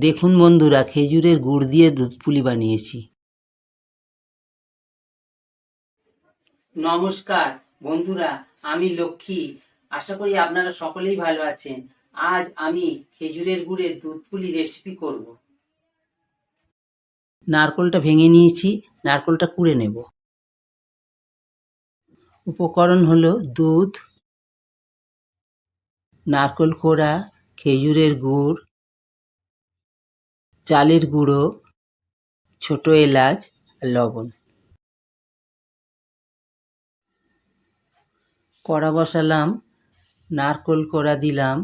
দেখুন বন্ধুরা খেজুরের গুড় দিয়ে দুধ পুলি বানিয়েছি। নমস্কার বন্ধুরা আমি লক্ষ্মী। আশা করি আপনারা সকলেই ভালো আছেন। আজ আমি খেজুরের গুড়ের দুধ পুলি রেসিপি করব। নারকলটা ভেঙে নিয়েছি নারকলটা কুড়ে নেব। উপকরণ হলো দুধ নারকল কোড়া খেজুরের গুড় চালের গুঁড়ো, ছোট এলাচ আর লবণ। কড়া বসালাম, নারকোল কোড়া দিলাম।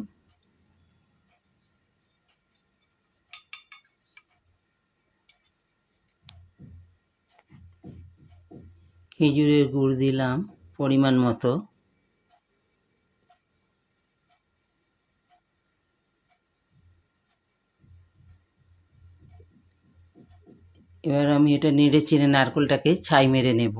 খেজুরের গুড় দিলাম পরিমাণ মতো। এবার আমি এটা নেড়ে চেড়ে নারকলটাকে ছাই মেরে নেব।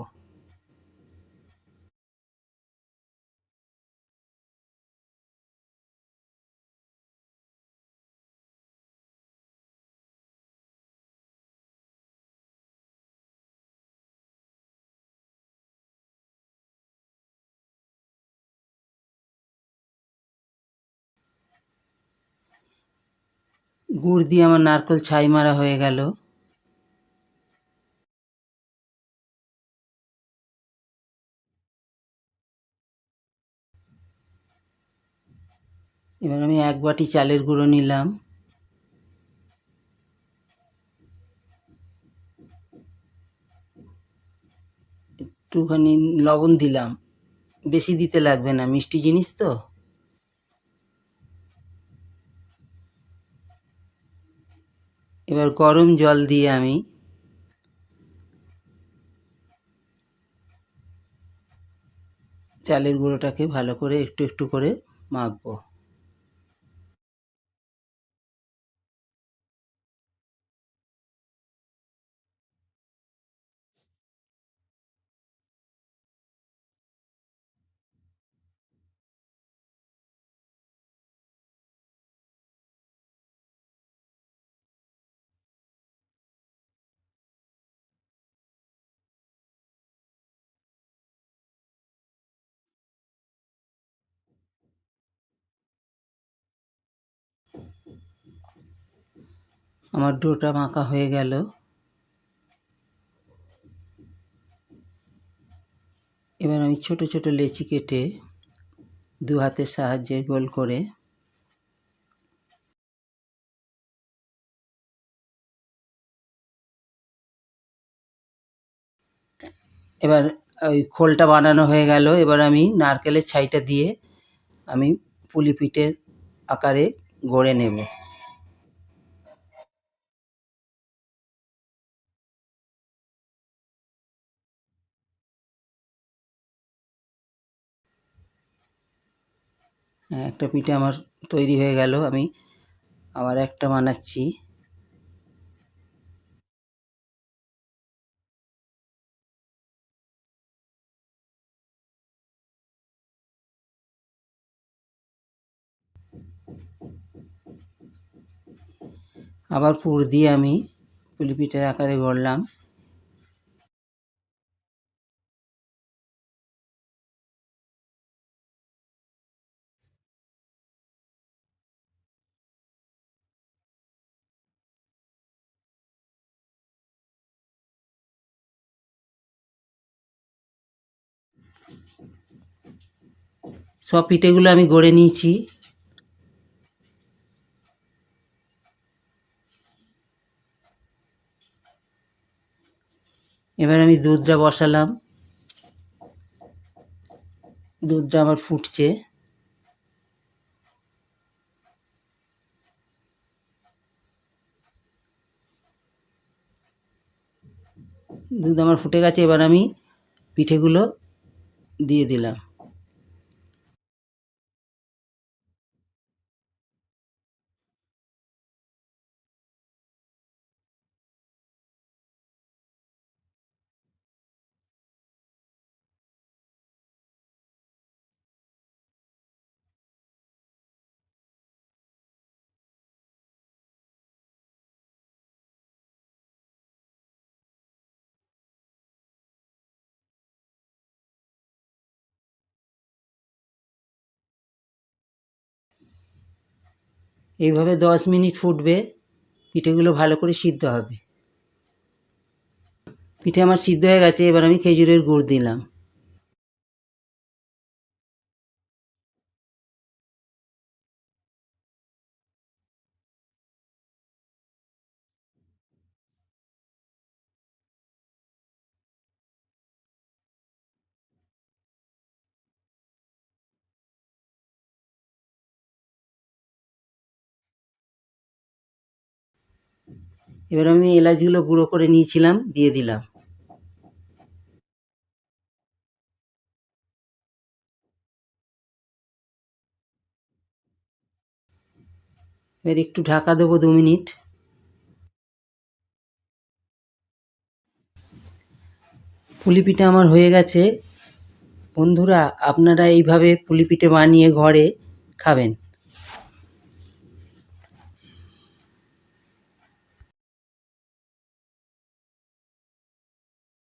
গুড় দিয়ে আমার নারকল ছাই মারা হয়ে গেল। এবার আমি এক বাটি চালের গুঁড়ো নিলাম। একটুখানি লবণ দিলাম। বেশি দিতে লাগবে না, মিষ্টি জিনিস তো। এবার গরম জল দিয়ে আমি চালের গুঁড়োটাকে ভালো করে একটু একটু করে মাখবো। আমার ডোটা মাখা হয়ে গেল। এবার আমি ছোট ছোট লেচি কেটে দু হাতের সাহায্যে গোল করে এবার ওই খোলটা বানানো হয়ে গেল। এবার আমি নারকেলের ছাইটা দিয়ে আমি পুলি পিঠের আকারে গড়ে নেব। একটা পিঠে আমার তৈরি হয়ে গেল, আমি আবার একটা বানাচ্ছি। আবার পুর দিয়ে আমি পুলি পিঠের আকারে গড়লাম। সব পিঠেগুলো আমি গড়ে নিয়েছি। এবার আমি দুধটা বসালাম। দুধটা আমার ফুটছে। দুধ আমার ফুটে গেছে, এবার আমি পিঠেগুলো দিয়ে দিলাম। এইভাবে দশ মিনিট ফুটবে, পিঠেগুলো ভালো করে সিদ্ধ হবে। পিঠে আমার সিদ্ধ হয়ে গেছে, এবার আমি খেজুরের গুড় দিলাম। এবার আমি এলাচগুলো গুঁড়ো করে নিয়েছিলাম, দিয়ে দিলাম। এবার একটু ঢাকা দেবো দু মিনিট। পুলি পিঠে আমার হয়ে গেছে। বন্ধুরা, আপনারা এইভাবে পুলি পিঠে বানিয়ে ঘরে খাবেন।